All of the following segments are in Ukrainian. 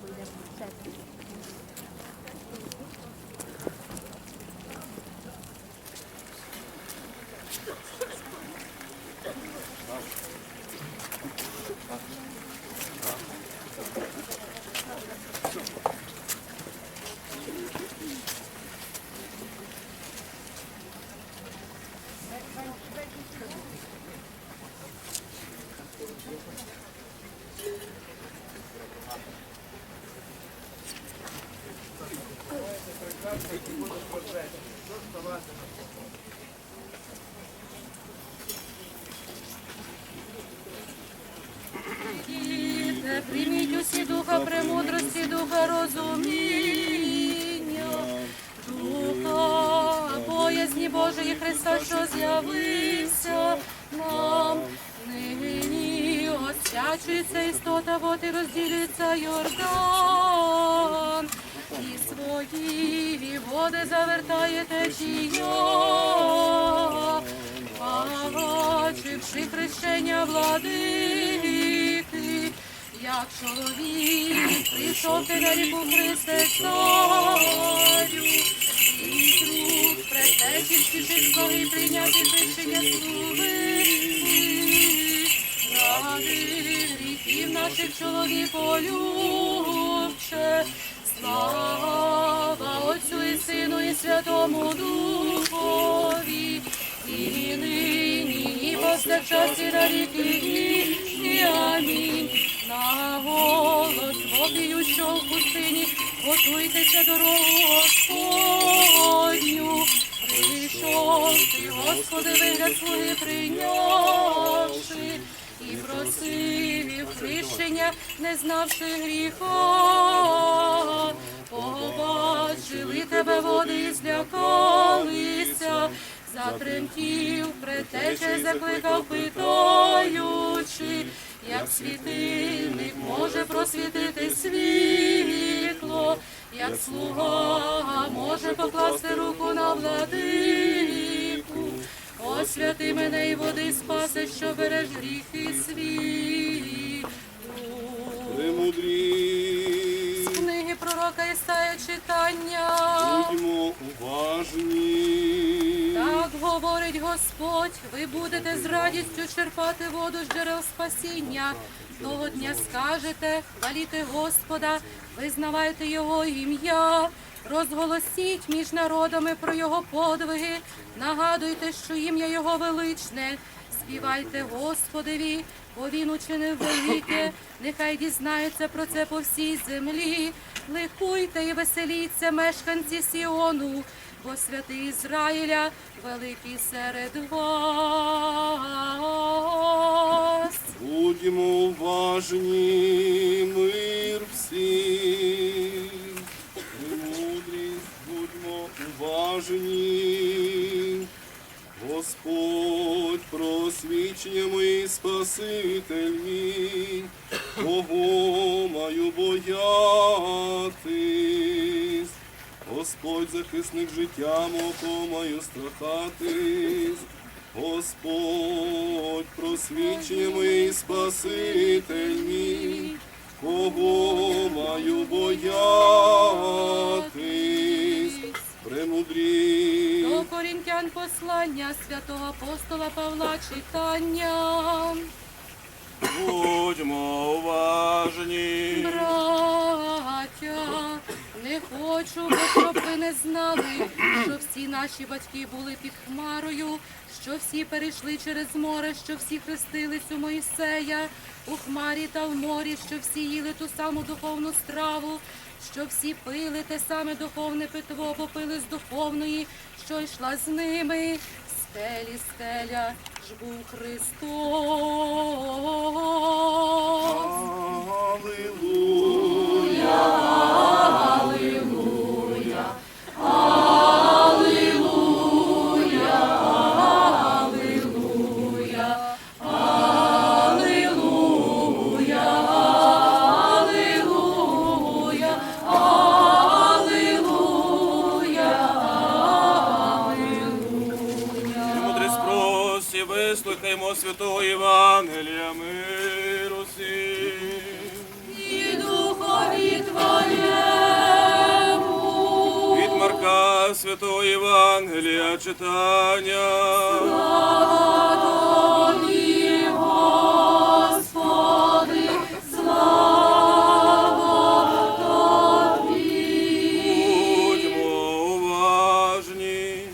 voy a. Божої Христа, що з'явився нам. Нині освячується істота, вот і розділюється Йордан, і свої води завертає течія. Бачивши хрещення владики, як чоловік прийшов на ріку Христе царю, слуги прийняти хрещення слуги. Ради гріхів наших чоловіколюбче, слава Отцю і Сину і Святому Духові, і нині, і повсякчас, і на ріки вічні. Амінь. На голос вопію, що в пустині, готуйтеся дорогу Господню. Ти, Господи, вигляд свої прийнявши, і просив хрещення, не знавши гріха. Побачили тебе води і злякалися, затремтів, притече закликав, питаючи, як світильник може просвітити світло, як слуга може покласти руку на владику. Освяти мене і води спаси, що береш гріхи світу. Премудрі, З книги пророка Ісая читання. будьмо уважні. Так говорить Господь, ви будете з радістю черпати воду з джерел спасіння. Того дня скажете, хваліте Господа, визнавайте Його ім'я, розголосіть між народами про Його подвиги, нагадуйте, що ім'я Його величне. Співайте Господеві, бо він учинив велике, нехай дізнається про це по всій землі. Ликуйте і веселіться, мешканці Сіону, бо святий Ізраїля великий серед вас. Спаситель мій, кого маю боятись. Господь захисник життя мого, маю страхатись. Господь просвічення мій Спаситель мій, кого маю боятись. Премудрі. До корінтян послання святого апостола Павла читання. Будьмо уважні. Браття, не хочу, знали, що всі наші батьки були під хмарою, що всі перейшли через море, що всі хрестились у Моїсея, у хмарі та в морі, що всі їли ту саму духовну страву, що всі пили те саме духовне питво, бо пили з духовної, що йшла з ними. Стелі, стеля ж був Христос. Аллилуйя. Святого Євангелія миру. І духові Твоєму. Від Марка святого Євангелія читання. Слава Тобі, Господи, слава Тобі. Будьмо уважні.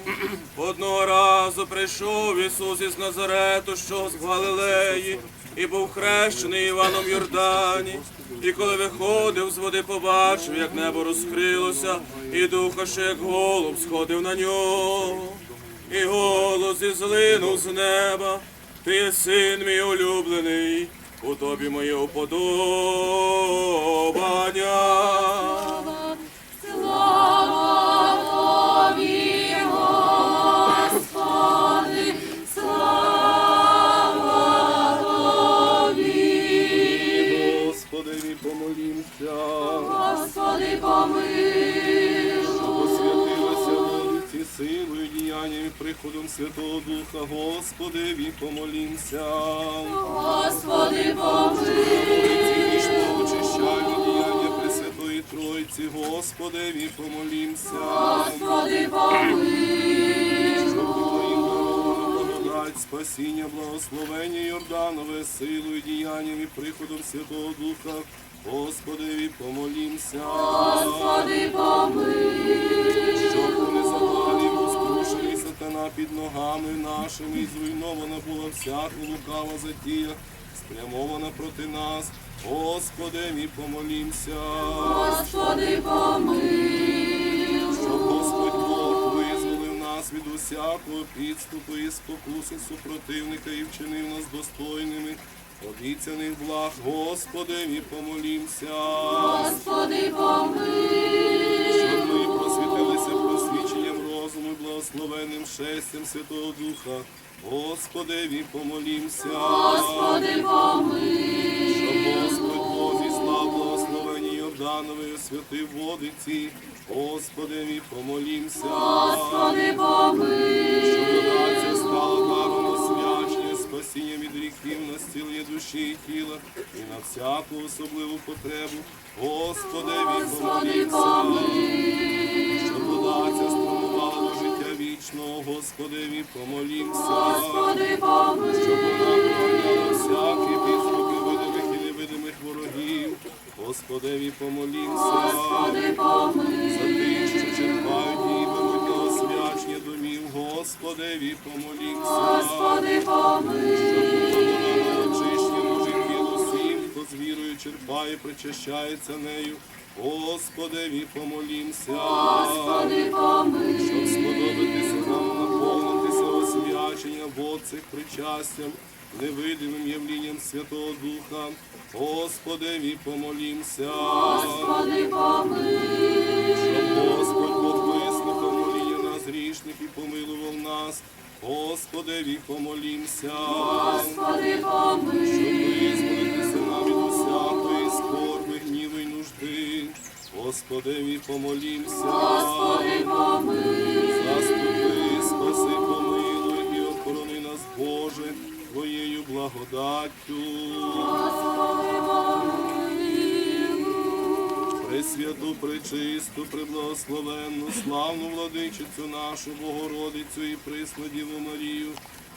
Одного разу прийшов Ісус із Назарету, що з Галилеї, і був хрещений Іваном Йордані. І коли виходив з води, побачив, як небо розкрилося, і духа ще як голуб сходив на нього. І голос злинув з неба. Ти син мій улюблений, у тобі моє уподобання. Приходом Святого Духа, Господи, помолімся. Господи, помилуй. Очищання, діяння Пресвятої Тройці, Господи, помолімся. Господи, помилуй. Спасіння, благословення Йорданове, силою, діянням і приходом Святого Духа, Господи, помолімся. Господи, помилуй. Сатана під ногами нашими, і зруйнована була всяка лукава затія, спрямована проти нас. Господи, мій помолімся, Господи, помилуй. щоб Господь Бог визволив нас від усякого підступу і спокуси супротивника і вчинив нас достойними. Обіцяних благ, Господи, мій помолімся. Господи, помилуй. Благословенним шестям Святого Духа. Господи, помолімся. Господи, помилуй. Щоб Господь Бог зіслав благословені Йорданові, освятив води ці. Господи, помолімся. Господи, помилуй. Щоб додаться стала даром освячення, спасіння від гріхів, на зцілення душі і тіла і на всяку особливу потребу. Господи, Господи, помолімся. Щоб водаця струмувала до життя вічного, Господи, помолімся. Господи, Щоб помилуй. вона проганяла всякі підступи видимих і невидимих ворогів. Господи, помолімся. Господи, За помилуй. тих, що черпають і беруть на освячення домів, Господи, помолімся. Господи, помилуй. Очищення життя усім, хто з вірою черпає, причащається нею. Господи, помолімся. Господи, помилуй. Освячення вод цих причастям, невидимим явлінням Святого Духа. Господи, помолімся. Господи, помилуй. Щоб Господь Бог вислухав моління нас грішних і помилував нас. Господи, помолімся. Господи, Щоб помилуй. визволитися нам від усякої скорби, гніву й нужди. Господи, помолімся. Господи, помилуй. Боже, Твоєю благодаттю. Господи, помилуй. Пресвяту, пречисту, преблагословенну, славну владичицю нашу Богородицю і Діву Марію,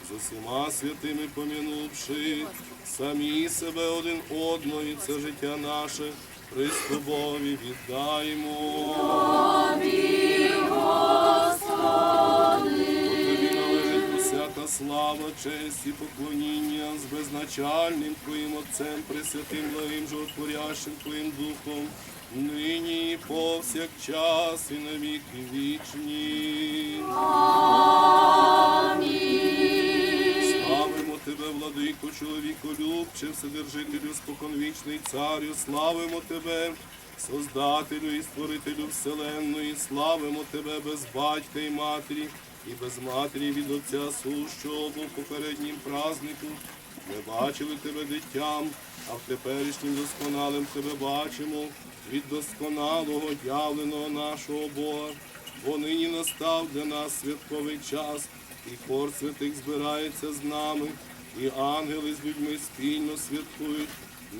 з усіма святими помінувши, самі себе один одного і це життя наше, Христобові віддаємо. Тобі, слава, честь і поклоніння з безначальним Твоїм Отцем, Пресвятим, благим, животворящим Твоїм Духом, нині і повсякчас і на віки вічні. Славимо Тебе, владико, чоловіко любче, вседержителю, споконвічний царю, славимо Тебе, Создателю і створителю Вселенної, славимо Тебе без батька і матері, і без матері від Отця сущого, бо в попереднім празнику ми бачили Тебе дитям, а в теперішнім досконалим Тебе бачимо від досконалого явленого нашого Бога. Бо нині настав для нас святковий час, і хор святих збирається з нами, і ангели з людьми спільно святкують.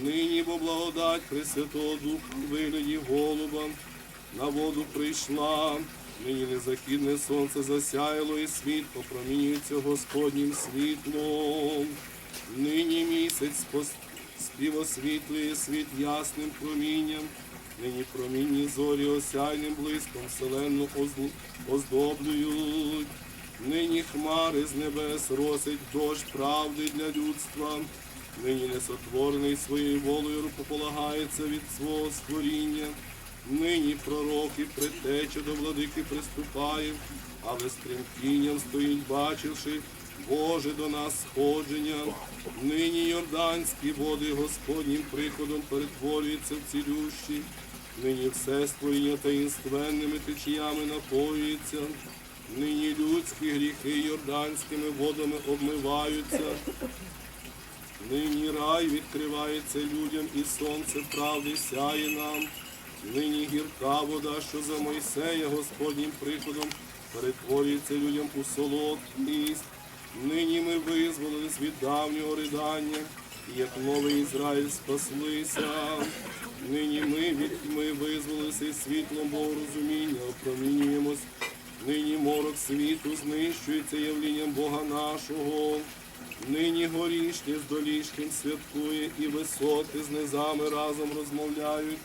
Нині бо благодать Пресвятого Духа вигляді голуба на воду прийшла. Нині незахідне сонце засяяло, і світ попромінюється Господнім світлом. Нині місяць співосвітлює світ ясним промінням. Нині промінні зорі осяйним блиском вселенну оздоблюють. Нині хмари з небес росить дощ правди для людства. Нині несотворений своєю волею рукополагається від свого створіння. Нині пророк і предтеча до владики приступає, але з тремтінням стоїть, бачивши Боже до нас сходження. Нині йорданські води Господнім приходом перетворюються в цілющі. Нині все створіння таїнственними течіями напоюється. Нині людські гріхи йорданськими водами обмиваються. Нині рай відкривається людям, і сонце правди сяє нам. Нині гірка вода, що за Мойсея Господнім приходом перетворюється людям у солодкість. Нині ми визволились від давнього ридання, і як новий Ізраїль спаслися. Нині ми від тьми визволилися і світлом Богорозуміння опромінюємось. Нині морок світу знищується явлінням Бога нашого. Нині горішні з долішким святкує, і висоти з низами разом розмовляють.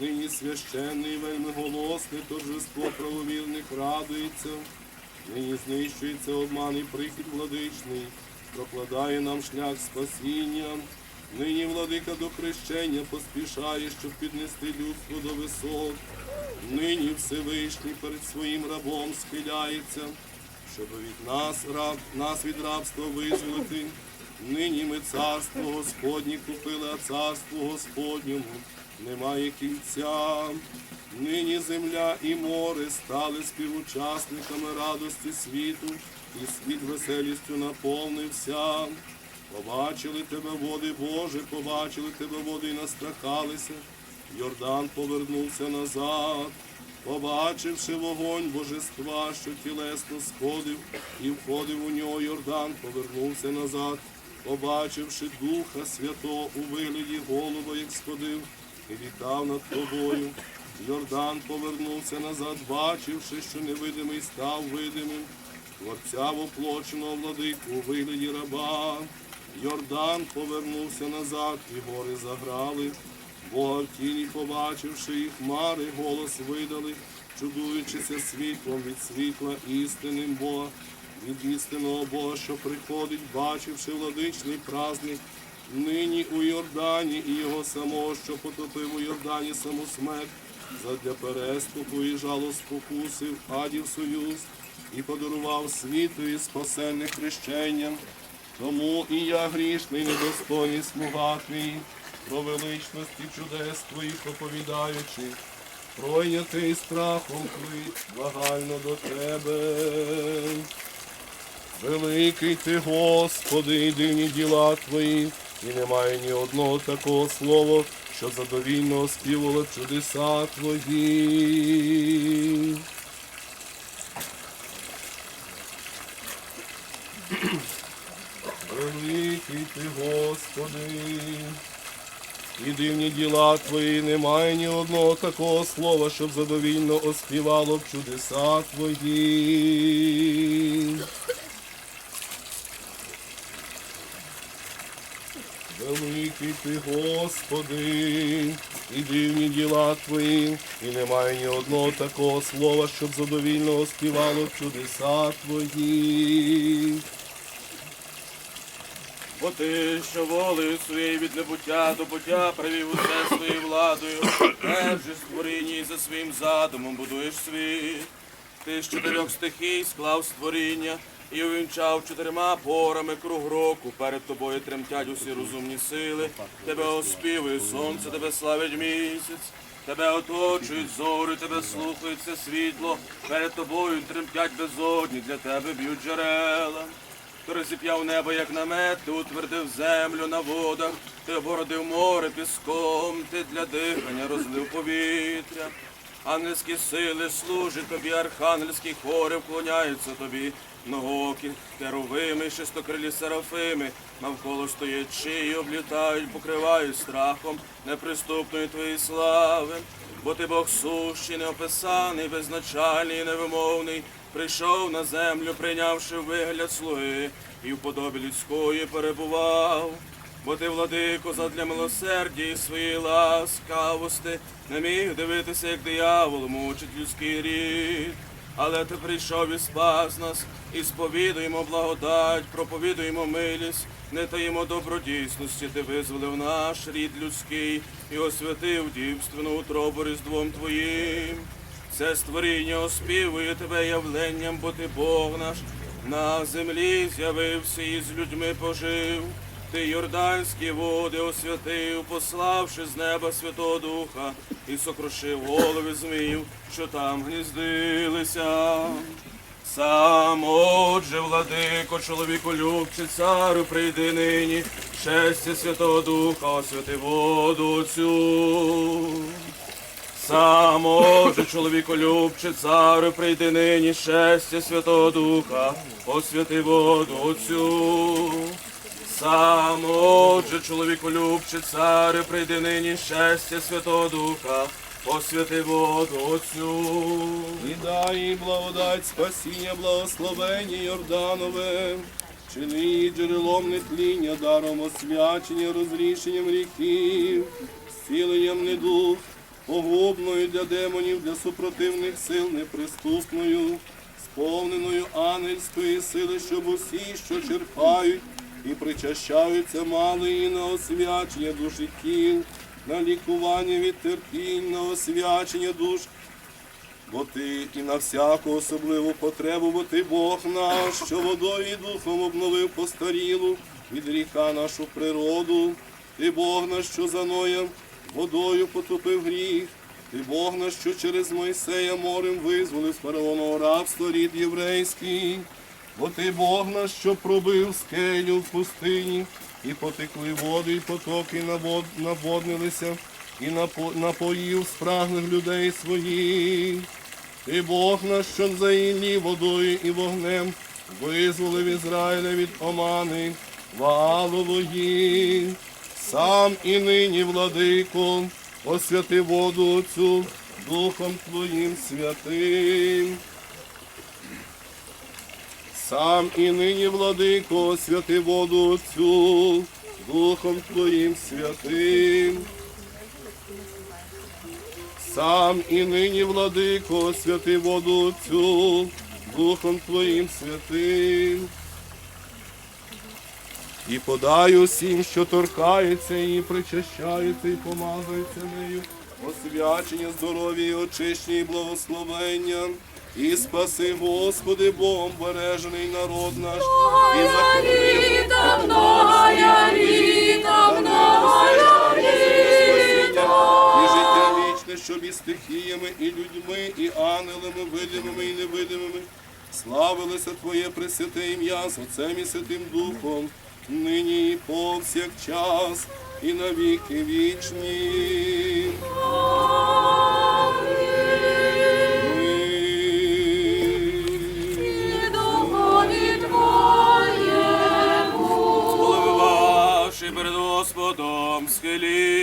Нині священний вельми голосний торжество правовірних радується. Нині знищується обман і прихід владичний, прокладає нам шлях спасіння. Нині владика до хрещення поспішає, щоб піднести людство до висот. Нині Всевишній перед своїм рабом схиляється, щоб від нас, раб, нас від рабства визволити. Нині ми царство Господнє купили, а царству Господньому немає кінця. Нині земля і море стали співучасниками радості світу, і світ веселістю наповнився. Побачили тебе, води Боже, побачили тебе, води і настрахалися. Йордан повернувся назад, побачивши вогонь божества, що тілесно сходив, і входив у нього Йордан, повернувся назад, побачивши Духа Святого у вигляді голуба, як сходив, і літав над тобою. Йордан повернувся назад, бачивши, що невидимий став видимим. Творця воплоченого владику у вигляді раба. Йордан повернувся назад, і гори заграли. Бога в тіні, побачивши, і хмари голос видали, чудуючися світлом від світла істинним Бога, від істинного Бога, що приходить, бачивши владичний праздник, нині у Йордані і його самого, що потопив у Йордані саму смерть, задля переступу і жалу спокусив, адів союз, і подарував світу і спасенне хрещення. Тому і я грішний, недостойний слуга твій, про величності чудес твоїх оповідаючи, пройнятий страхом клич благально до тебе. Великий ти, Господи, дивні діла твої, і немає ні одного такого слова, що задовільно оспівало чудеса твої. Великий ти, Господи, і дивні діла твої, немає ні одного такого слова, щоб задовільно оспівало б чудеса твої. Великий ти, Господи, і дивні діла твої, і немає ні одного такого слова, щоб задовільно оспівало б чудеса твої. Бо ти, що волею своєю від небуття до буття привів усе своєю владою, держиш створіння і за своїм задумом будуєш світ. Ти з чотирьох стихій склав створіння і увінчав чотирма порами круг року. Перед тобою тремтять усі розумні сили. Тебе оспівує сонце, тебе славить місяць. Тебе оточують зорі, тебе слухається світло. Перед тобою тремтять безодні, для тебе б'ють джерела. Ти розіп'яв небо, як намет, ти утвердив землю на водах, ти обгородив море піском, ти для дихання розлив повітря. Ангельські сили служать тобі, архангельські хори вклоняються тобі. Многокі керувими, шестокрилі серафими, навколо стоячи і облітають, покривають страхом неприступної твоєї слави. Бо ти Бог сущий, неописаний, безначальний, і невимовний, прийшов на землю, прийнявши вигляд слуги, і в подобі людської перебував. Бо ти, владико, задля милосердя і своєї ласкавости не міг дивитися, як диявол мучить людський рід. Але ти прийшов і спас нас, і сповідуємо благодать, проповідуємо милість, не таїмо добродійсності, ти визволив наш рід людський і освятив дівственну утробу різдвом твоїм. Це створіння оспівує тебе явленням, бо ти Бог наш на землі з'явився і з людьми пожив. Ти Йорданські води освятив, пославши з неба Святого Духа, і сокрушив голови зміїв, що там гніздилися. Сам отже, владико, чоловіку любче, царю, прийди нині, щастя Святого Духа, освяти воду цю. Сам отже, чоловіку любче, царю, прийди нині, щастя Святого Духа, освяти воду Отцю. Сам отже, чоловіку любче, царю, прийди нині, щастя Святого Духа, освяти воду Отцю. І дай благодать, спасіння, благословення Йорданове, чини її джерелом нетління, даром освячення, розрішенням гріхів, зціленням недух, погубною для демонів, для супротивних сил неприступною, сповненою ангельської сили, щоб усі, що черпають і причащаються, мали її на освячення душ і тіл, на лікування від терпінь, на освячення душ Бо ти і на всяку особливу потребу, бо ти Бог наш, що водою і духом обновив постарілу від ріка нашу природу. Ти Бог наш, що за Ноєм водою потопив гріх. Ти Бог наш, що через Мойсея морем визволив з фараонового рабства рід єврейський. Бо ти Бог наш, що пробив скелю в пустині, і потекли води, і потоки навод- наводнилися, і напо- напоїв спрагних людей своїх. Ти Бог наш, що за водою і вогнем визволив Ізраїля від омани Ваалової. Сам і нині, владико, освяти воду Отцю Духом Твоїм святим. Сам і нині, владико, освяти воду Отцю Духом Твоїм святим. Сам і нині, владико, святи воду Отцю, Духом Твоїм святим. І подай усім, що торкається і причащається, і помазується нею, освячення, здоров'я, і очищення, і благословення. І спаси, Господи, Богом бережений народ наш, і захорони літа, многая літа, і життя вічне, щоб і стихіями, і людьми, і ангелами, видимими і невидимими. Славилося Твоє пресвяте ім'я з Отцем і Святим Духом, нині і повсякчас, і на віки вічні. Ваші перед Господом схилі.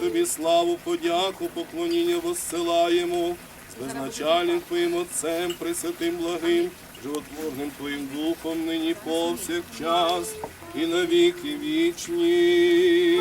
Тобі славу, подяку, поклоніння воссилаємо з безначальним Твоїм Отцем, Пресвятим благим, животворним Твоїм Духом, нині повсякчас і навіки вічні.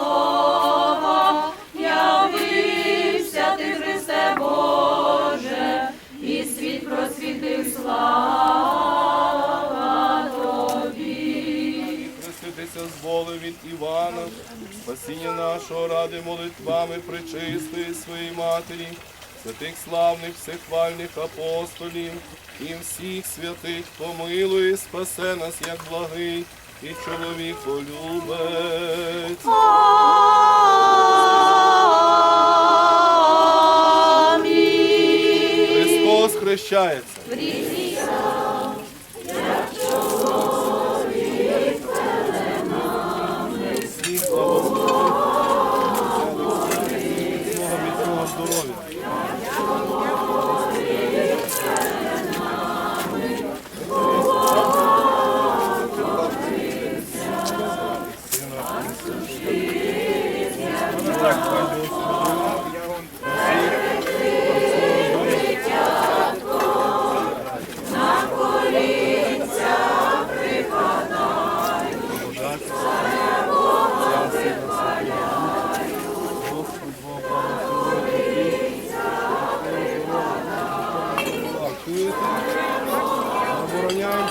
Слова, явився ти, Христе Боже, і світ просвітив слава тобі. Хреститися з воли від Івана, спасіння нашого ради молитвами причистої своїй матері, святих славних всехвальних апостолів і всіх святих помилуй, спасе нас, як благий і чоловік полюбець. Христос хрещається.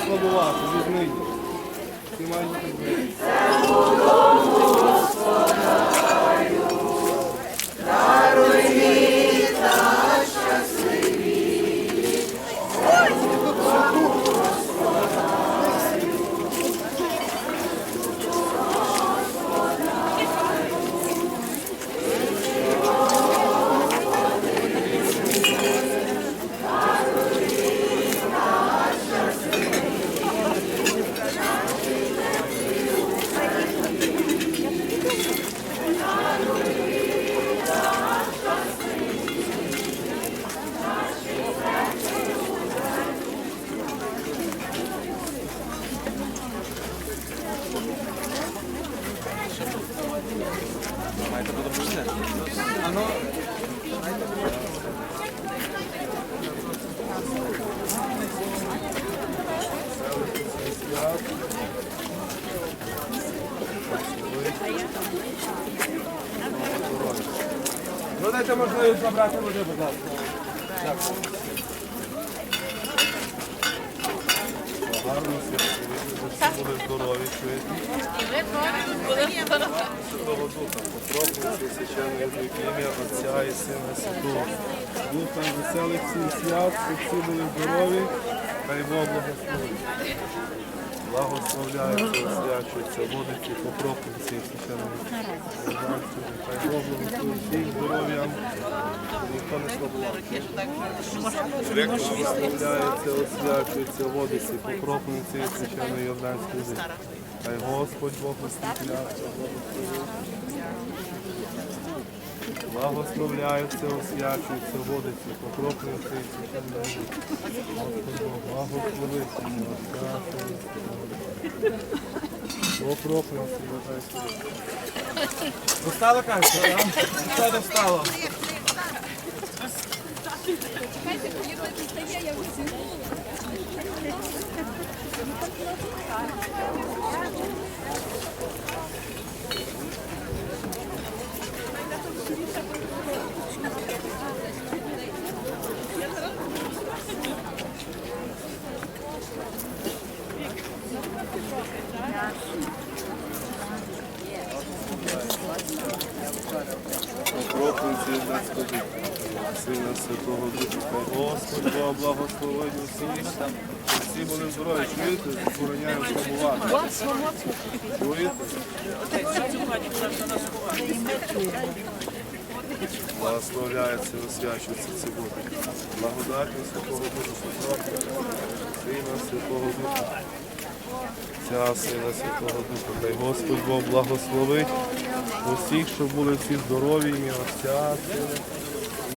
Слабувати, візьми. Ти маєш бути. Ну дайте можливість забрати води, будь ласка. Гарно всі були здорові, чуєте? Святого Духа, священної в ім'я Отця і Сина Святого. Духа веселих всім свят, щоб всі були здорові, хай Бог благословить. Благословляються, освячуються, водиці, покровниці, священної Божанської. Хай Бог благословить всіх здоров'ям, ніхто не слабував. Благословляється, освячується, водиці, покропниці, священної Йорданської землі. Хай Господь Бог освітляється, благословить. Благословляються, освячуються, водиці, покропниці, священної землі. Господь Бог, благословить, освячується. Покропниці, Йорданської землі. Достало кажете, так? Все достало. Хай Господь Бог благословить усіх, всі були здорові, чуєте, забороняємо слабувати. Чуєте? Благословляється, освячується ці води. Благодаті Святого Духа, покропниці, Сина Святого Духа. Ця сила Святого Духа, хай Господь Бог благословить усіх, щоб були всі здорові, ім'я Отця, Сина